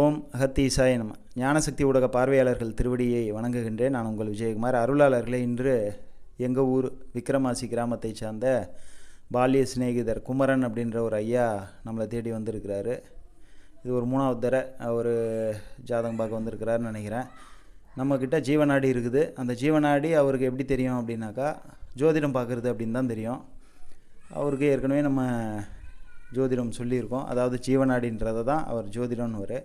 ஓம் அகத்தீசாய நம. ஞானசக்தி ஊடக பார்வையாளர்கள் திருவடியை வணங்குகின்றேன். நான் உங்கள் விஜயகுமார். அருளாளர்களே இன்று எங்கள் ஊர் விக்ரமாசி கிராமத்தை சார்ந்த பால்ய சிநேகிதர் குமரன் அப்படின்ற ஒரு ஐயா நம்மளை தேடி வந்திருக்கிறாரு. இது ஒரு மூணாவது தர அவர் ஜாதகம் பார்க்க வந்திருக்கிறாருன்னு நினைக்கிறேன். நம்மக்கிட்ட ஜீவநாடி இருக்குது. அந்த ஜீவநாடி அவருக்கு எப்படி தெரியும் அப்படின்னாக்கா ஜோதிடம் பார்க்குறது அப்படின்னு தான் தெரியும். அவருக்கு ஏற்கனவே நம்ம ஜோதிடம் சொல்லியிருக்கோம். அதாவது ஜீவநாடின்றதை தான் அவர் ஜோதிடம்னு ஒரு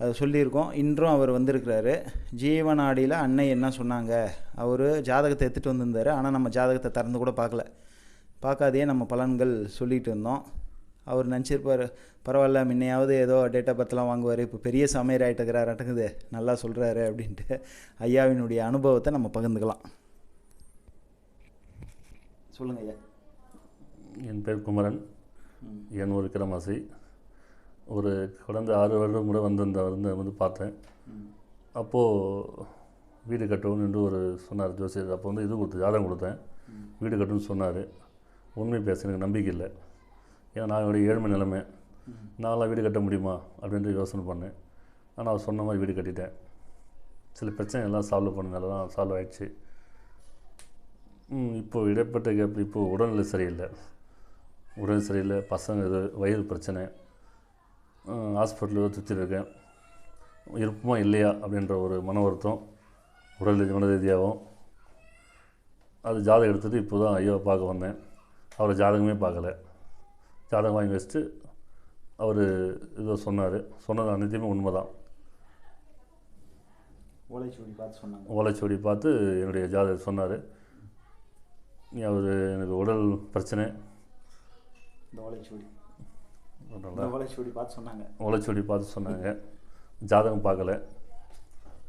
அது சொல்லியிருக்கோம். இன்றும் அவர் வந்திருக்கிறாரு. ஜீவநாடியில் அன்னை என்ன சொன்னாங்க? அவர் ஜாதகத்தை எடுத்துகிட்டு வந்திருந்தார். ஆனால் நம்ம ஜாதகத்தை திறந்து கூட பார்க்கல. பார்க்காதையே நம்ம பலன்கள் சொல்லிகிட்டு இருந்தோம். அவர் நினச்சிருப்பார் பரவாயில்ல முன்னையாவது ஏதோ டேட் ஆஃப் பர்த்லாம் வாங்குவார். இப்போ பெரிய சமையல் ஆகிட்டுக்கிறார் அட்டங்குது நல்லா சொல்கிறாரு அப்படின்ட்டு ஐயாவினுடைய அனுபவத்தை நம்ம பகிர்ந்துக்கலாம். சொல்லுங்கள் ஐயா. என் பேர் குமரன். என் ஊர் விக்ரமாசி ஒரு கடந்த ஆறு வருடம் கூட வந்திருந்த வந்து வந்து பார்த்தேன். அப்போது வீடு கட்டணும் என்று ஒரு சொன்னார் ஜோசியர். அப்போ வந்து இது கொடுத்து ஜாதகம் கொடுத்தேன். வீடு கட்டணும்னு சொன்னார். உண்மை பேச எனக்கு நம்பிக்கை இல்லை. ஏன்னா நான் என்னுடைய ஏழ்மை நிலைமை. நான்லாம் வீடு கட்ட முடியுமா? அப்படின்ட்டு யோசனை பண்ணேன். ஆனால் அவர் சொன்ன மாதிரி வீடு கட்டிட்டேன். சில பிரச்சனை எல்லாம் சால்வ் பண்ணதெல்லாம் சால்வ் ஆயிடுச்சு. இப்போது இப்போ இடைப்பட்ட கேப் இப்போது உடல்நிலை சரியில்லை. உடல் சரியில்லை. பசங்க இது வயிறு பிரச்சனை. ஹாஸ்பிட்டலில் சுற்றி இருக்கேன் இருப்புமா இல்லையா அப்படின்ற ஒரு மன வருத்தம் உடல் மன ரீதியாகவும். அது ஜாதகம் எடுத்துகிட்டு இப்போ தான் ஐயாவை பார்க்க வந்தேன். அவரை ஜாதகமே பார்க்கல. ஜாதகம் வாங்கி வச்சுட்டு அவர் இதோ சொன்னார். சொன்னது அனைத்தையுமே உண்மை தான் ஓலைச்சுவடி பார்த்து சொன்னாங்க. ஓலைச்சுவடி பார்த்து என்னுடைய ஜாதகம் சொன்னார். அவர் எனக்கு உடல் பிரச்சனை. இந்த ஓலைச்சுவடி. ஓலைச்சுவடி பார்த்து சொன்னாங்க. ஓலைச்சுவடி பார்த்து சொன்னாங்க. ஜாதகம் பார்க்கல.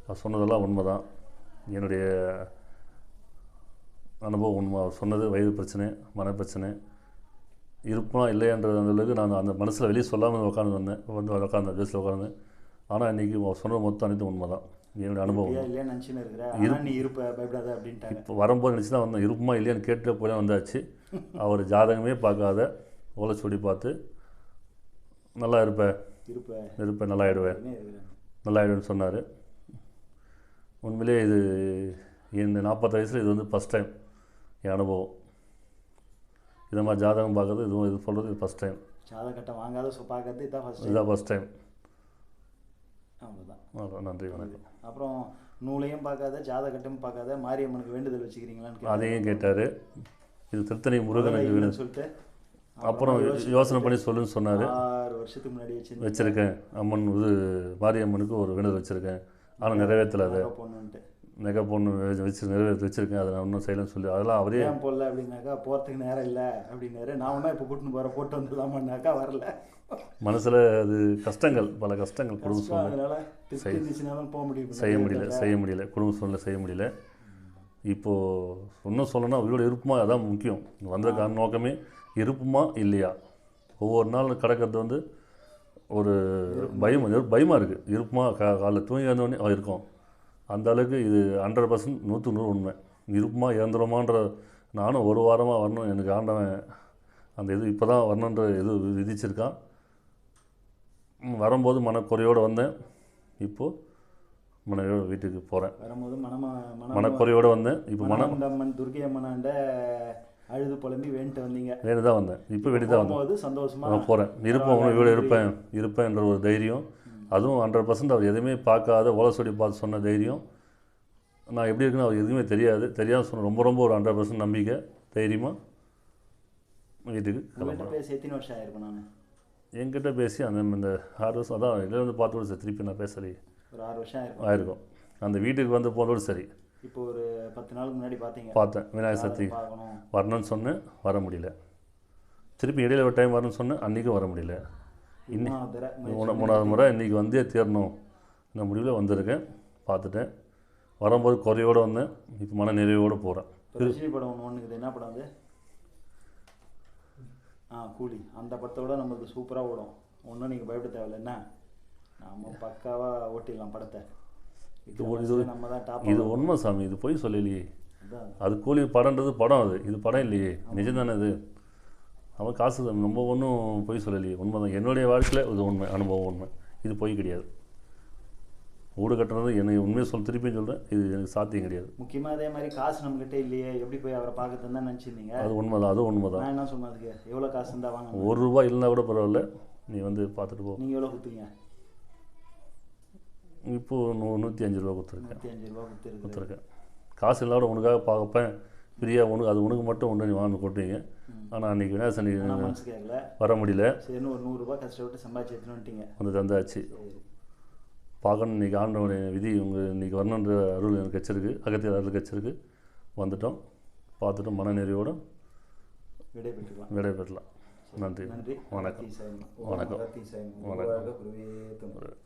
அவர் சொன்னதெல்லாம் உண்மை தான் என்னுடைய அனுபவம் உண்மை. அவர் சொன்னது வயது பிரச்சனை மனப்பிரச்சனை இருப்பா இல்லையன்றது அந்த அளவுக்கு நான் அந்த மனசில் வெளியே சொல்லாமல் உட்காந்து வந்தேன். வந்து உட்காந்து ஜோசில் உட்காந்து ஆனால் இன்றைக்கி அவர் சொன்னது மொத்தம் அனைத்தும் உண்மை தான் என்னுடைய அனுபவம். இப்போ வரும்போது நினச்சி தான் வந்தேன். இருப்புமா இல்லையான்னு கேட்டு போய் வந்தாச்சு. அவர் ஜாதகமே பார்க்காத. ஓலைச்சுவடி பார்த்து நல்லா இருப்ப. இருப்ப இருப்ப நல்லா ஆயிடுவேன் நல்லா ஆயிடுவேன்னு சொன்னார். உண்மையிலே இது என் நாற்பது வயசில் இது வந்து ஃபஸ்ட் டைம் என் அனுபவம். இந்த மாதிரி ஜாதகம் பார்க்கறது இதுவும் இது சொல்கிறது இது ஃபஸ்ட் டைம் சாதம் கட்ட வாங்காத சொ பார்க்கறது இதான் ஃபர்ஸ்ட் இதுதான் ஃபஸ்ட் டைம் அவ்வளோதான் நன்றி வணக்கம். அப்புறம் நூலையும் பார்க்காத ஜாதகட்டும் பார்க்காத மாரியம்மனுக்கு வேண்டுதல் வச்சுக்கிறீங்களான்னு. அதையும் கேட்டார். இது திருத்தணி முருகனுக்கு இல்லைன்னு வேணும் சொல்லிட்டு அப்புறம் யோசனை பண்ணி சொல்லுன்னு சொன்னார். ஆறு வருஷத்துக்கு முன்னாடி வச்சு வச்சுருக்கேன். அம்மன் இது மாரியம்மனுக்கு ஒரு வேண்டுதல் வச்சுருக்கேன். ஆனால் நிறைவேற்றலை அதை. நெகை பொண்ணு வச்சு நிறைவேற்றி வச்சுருக்கேன். அதை நான் இன்னும் செய்யலைன்னு சொல்லி அதெல்லாம் அவரே ஏன் போடல அப்படின்னாக்கா போகிறதுக்கு நேரம் இல்லை அப்படின்னாரு. நான் ஒன்றா இப்போ கூட்டின்னு போகிறேன் போட்டு வந்துடலாமான்னாக்கா வரல. மனசில் அது கஷ்டங்கள் பல கஷ்டங்கள் குடும்ப சூழ்நிலை. செய்ய முடியல செய்ய முடியல. குடும்ப சூழ்நிலை செய்ய முடியல. இப்போது இன்னும் சொல்லணும்னா உயிரோட இருப்புமா அதான் முக்கியம். வந்த காரண நோக்கமே இருப்புமா இல்லையா? ஒவ்வொரு நாள் கிடக்கிறது வந்து ஒரு பயம் பயமாக இருக்குது இருப்புமா? கா காலைல தூங்கி வந்தோடனே அவ இருக்கும். அந்த அளவுக்கு இது ஹண்ட்ரட் பர்சன்ட் நூற்று நூறு உண்மை. இருப்புமா இறந்துருமான்ற நானும் ஒரு வாரமாக வரணும். எனக்கு ஆண்டவன் அந்த இது இப்போ தான் வரணுன்ற இது விதிச்சிருக்கான். வரும்போது மனக்குறையோடு வந்தேன். இப்போது மனைவியோட வீட்டுக்கு போகிறேன் வரும்போது மனமா மன மனக்குறையோடு வந்தேன் இப்போ மன மனமண்டம்மன் துர்க்கை அம்மனாண்ட அழுது புலம்பி வேண்ட்டு வந்தீங்க. வேறு தான் வந்தேன். இப்போ வெளியே தான் வந்தேன். போகும்போது சந்தோஷமா நான் போகிறேன் இருப்பேன். இவ்வளோ இருப்பேன். இருப்பேன்ற ஒரு தைரியம். அதுவும் ஹண்ட்ரட் பர்சன்ட் அவர் எதுவுமே பார்க்காத ஓலை சொல்லி பார்த்து சொன்ன தைரியம். நான் எப்படி இருக்குன்னு அவர் எதுவுமே தெரியாது. தெரியாத சொன்ன ரொம்ப ரொம்ப ஒரு ஹண்ட்ரட் பர்சன்ட் நம்பிக்கை தைரியமாக வீட்டுக்கு கிளம்புறேன். நான்? என்கிட்ட பேசி அந்த இந்த ஆறு வருஷம் அதான் இதில் வந்து பார்த்து சரி திருப்பி நான் பேசலை ஒரு ஆறு வருஷம் ஆயிருக்கும். ஆயிருக்கும். அந்த வீட்டுக்கு வந்து போனதோடு சரி. இப்போ ஒரு பத்து நாளுக்கு முன்னாடி பார்த்தீங்க. பார்த்தேன். விநாயகர் சதுர்த்தி. வரணும்னு சொன்னேன் வர முடியல. திருப்பி இடையில ஒரு டைம் வரணும்னு சொன்னேன் அன்றைக்கும் வர முடியல. இன்னி மூணாவது முறை இன்றைக்கி வந்தே தீரணும். இந்த முடிவில் வந்திருக்கேன். பார்த்துட்டேன். வரும்போது குறையோடு வந்தேன். இப்போ மன நிறைவோடு போகிறேன் ரஜினி படம் ஒன்று ஒன்றுக்குது என்ன படம் அது? ஆ கூலி. அந்த படத்தோட நம்மளுக்கு சூப்பராக ஓடும். ஒன்றும் நீங்கள் பயப்பட தேவையில்ல. என்ன? நாம பக்காவாக ஓட்டிடலாம் படத்தை. இது இது நம்ம தான் டாப் இது உண்மை சாமி இது பொய் சொல்லலையே. அது கூலி படம்ன்றது படம் அது. இது படம் இல்லையே. நிஜம் தானே இது அவன் காசு தான். நம்ம ஒன்றும் பொய் சொல்லலையே. உண்மை தான். என்னுடைய வாழ்க்கையில் இது உண்மை அனுபவம் உண்மை. இது பொய் கிடையாது. வீடு கட்டுறது எனக்கு உண்மையை சொல் திருப்பியும் சொல்கிறேன் இது எனக்கு சாத்தியம் கிடையாது. முக்கியமாக அதே மாதிரி காசு நம்மக்கிட்ட இல்லையே. எப்படி போய் அவரை பார்க்கறதுன்னு தான் நினச்சிருந்தீங்க? அது உண்மை தான். அது உண்மை தான். என்ன சொன்னேன் அதுக்கு? எவ்வளோ காசு இருந்தால் வாங்க ஒரு ரூபாய் இல்லைனா கூட பரவாயில்ல. நீ வந்து பார்த்துட்டு போ. நீங்கள் எவ்வளோ கொடுத்தீங்க? இப்போது நூ நூற்றி அஞ்சு ரூபா கொடுத்துருக்கேன். கொடுத்துருக்கேன். காசு இல்லாத உனக்காக பார்ப்பேன் ஃப்ரீயாக உனக்கு அது உனக்கு மட்டும் ஒன்று நீ வாங்க கொட்டீங்க ஆனால் அன்றைக்கி கேட்கல வர முடியல. சரின்னு ஒரு நூறுரூபா கஷ்டப்பட்டு சம்பாதிச்சு எடுத்துன்னு வந்துட்டீங்க. வந்து தந்தாச்சு. சரி பார்க்கணும். இன்றைக்கி ஆண்டவனுடைய விதி உங்கள் இன்றைக்கி வரணுன்ற அருள் எனக்கு கிடச்சிருக்கு அகத்திய அருள் கிடச்சிருக்கு வந்துட்டோம். பார்த்துட்டு மனநிறைவோடு விடை பெற்றுக்கலாம் விடைபெறலாம் நன்றி. நன்றி. வணக்கம். வணக்கம். வணக்கம். வணக்கம் வணக்கம். வணக்கம்